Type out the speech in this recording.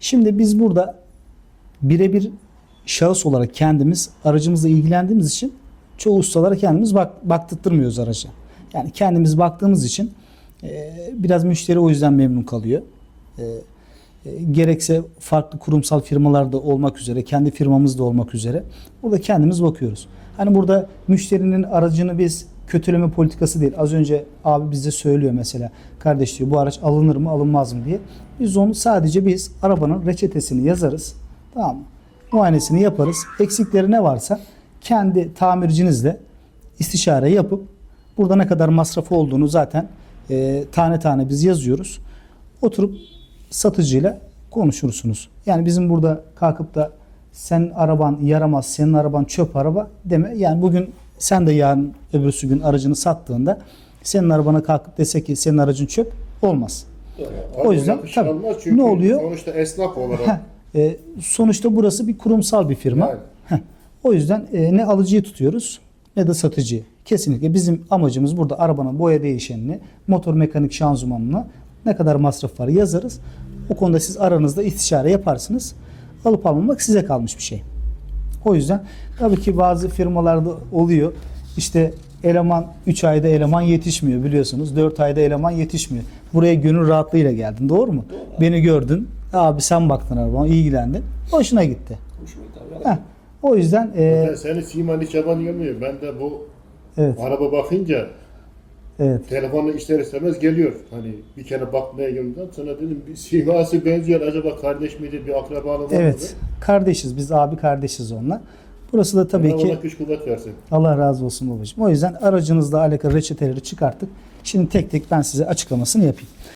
Şimdi biz burada birebir şahıs olarak kendimiz aracımızla ilgilendiğimiz için çoğu ustalara kendimiz bak, baktırtmıyoruz araca. Yani kendimiz baktığımız için e, biraz müşteri o yüzden memnun kalıyor. E, e, gerekse farklı kurumsal firmalarda olmak üzere, kendi firmamızda olmak üzere burada kendimiz bakıyoruz. Hani burada müşterinin aracını biz kötüleme politikası değil. Az önce abi bize söylüyor mesela. Kardeş diyor bu araç alınır mı alınmaz mı diye. Biz onu sadece biz arabanın reçetesini yazarız. Tamam mı? Muayenesini yaparız. Eksikleri ne varsa kendi tamircinizle istişare yapıp burada ne kadar masrafı olduğunu zaten e, tane tane biz yazıyoruz. Oturup satıcıyla konuşursunuz. Yani bizim burada kalkıp da sen araban yaramaz, senin araban çöp araba deme. Yani bugün sen de yarın öbürsü gün aracını sattığında senin arabana kalkıp dese ki senin aracın çöp olmaz. O yüzden tabii. Ne oluyor? Sonuçta esnaf Heh, olarak. e, sonuçta burası bir kurumsal bir firma. Yani. Heh, o yüzden e, ne alıcıyı tutuyoruz ne de satıcıyı. Kesinlikle bizim amacımız burada arabanın boya değişenini, motor mekanik şanzımanını ne kadar masraf var yazarız. O konuda siz aranızda istişare yaparsınız. Alıp almamak size kalmış bir şey. O yüzden tabii ki bazı firmalarda oluyor. İşte eleman 3 ayda eleman yetişmiyor biliyorsunuz. 4 ayda eleman yetişmiyor. Buraya gönül rahatlığıyla geldin doğru mu? Beni gördün. Abi sen baktın arabama ilgilendin. Hoşuna gitti. Heh, o yüzden e, seni Siman hiç yabancı görmüyor. Ben de bu evet araba bakınca evet telefonla ister istemez geliyor. Hani bir kere bakmaya geldim. Sana dedim bir siması benziyor. Acaba kardeş miydi? Bir akrabalı var mı? evet kardeşiz biz abi kardeşiz onunla. Burası da tabii Allah ki ona güç kuvvet versin. Allah razı olsun babacığım. O yüzden aracınızla alakalı reçeteleri çıkarttık. Şimdi tek tek ben size açıklamasını yapayım.